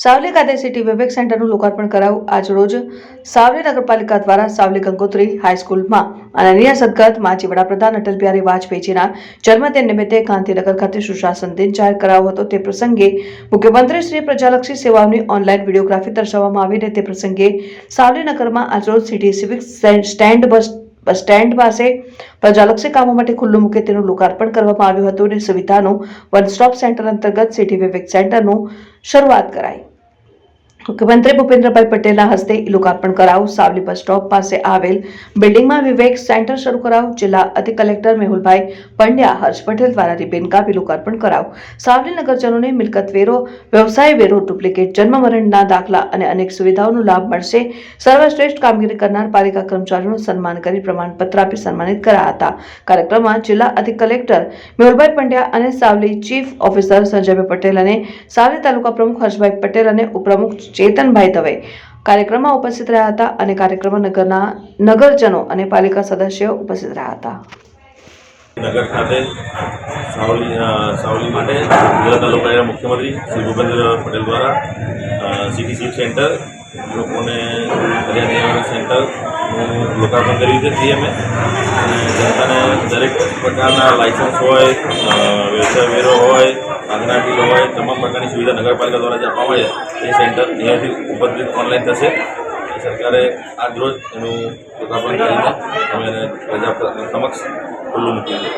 સાવલી ખાતે સિટી વેબેક સેન્ટરનું લોકાર્પણ કરાયું. આજરોજ સાવલી નગરપાલિકા દ્વારા સાવલી ગંગોત્રી હાઈસ્કૂલમાં માનનીય સદગત, માજી વડાપ્રધાન અટલ બિહારી વાજપેયીજીના જન્મદિન નિમિત્તે ગાંધીનગર ખાતે સુશાસન દિન જાહેર કરાયો હતો. તે પ્રસંગે મુખ્યમંત્રી શ્રી પ્રજાલક્ષી સેવાઓની ઓનલાઈન વિડીયોગ્રાફી દર્શાવવામાં આવી અને તે પ્રસંગે સાવલી નગરમાં આજરોજ city civic stand bus bus stand પાસે પ્રજાલક્ષી કામો માટે ખુલ્લું મૂકે તેનું લોકાર્પણ કરવામાં આવ્યું હતું અને સુવિધાનું વન સ્ટોપ સેન્ટર અંતર્ગત સિટી વિવેક સેન્ટરનું શરૂઆત કરાઈ. મુખ્યમંત્રી ભૂપેન્દ્રભાઈ પટેલના હસ્તે લોકાર્પણ કરાવું સાવલી બસ સ્ટોપ પાસે આવેલ બિલ્ડિંગમાં વિવેક સેન્ટર શરૂ કરાવું જિલ્લા અધિક કલેક્ટર મેહુલભાઈ પંડ્યા, હર્ષ પટેલ દ્વારા રિબેન કાપી લોકાર્પણ કરાવું સાવલી નગરજનોને મિલકત વેરો, વ્યવસાય વેરો, ડુપ્લિકેટ જન્મ મરણના દાખલા અને અનેક સુવિધાઓનો લાભ મળશે. સર્વશ્રેષ્ઠ કામગીરી કરનાર પાલિકા કર્મચારીઓનું સન્માન કરી પ્રમાણપત્ર આપી સન્માનિત કરાયા હતા. કાર્યક્રમમાં જિલ્લા અધિક કલેક્ટર મેહુલભાઈ પંડ્યા અને સાવલી ચીફ ઓફિસર સંજયભાઈ પટેલ અને સાવલી તાલુકા પ્રમુખ હર્ષભાઈ પટેલ અને ઉપપ્રમુખ ચેતનભાઈ દવે કાર્યક્રમમાં ઉપસ્થિત રહ્યા હતા અને કાર્યક્રમમાં નગરના નગરજનો અને પાલિકા સદસ્યો ઉપસ્થિત રહ્યા હતા. નગર ખાતે સાવલી સાવલી માટે જિલ્લા તાલુકાના મુખ્યમંત્રી શ્રી ભૂપેન્દ્ર પટેલ દ્વારા સિટી સીટ સેન્ટર લોકોને હરિયાણી સેન્ટરનું લોકાર્પણ કર્યું છે સીએમએ જનતાને દરેક પ્રકારના લાઇસન્સ હોય વ્યવસાય વેરો હોય, આંગણા બિલ હોય, તમામ પ્રકારની સુવિધા નગરપાલિકા દ્વારા જે આપવામાં આવે એ સેન્ટર અહીંયાથી ઉપસ્થિત ઓનલાઈન થશે. સરકારે આજ રોજ એનું લોકાર્પણ કરીને અમે એને પ્રજા સમક્ષ ખુલ્લું મૂક્યું છે.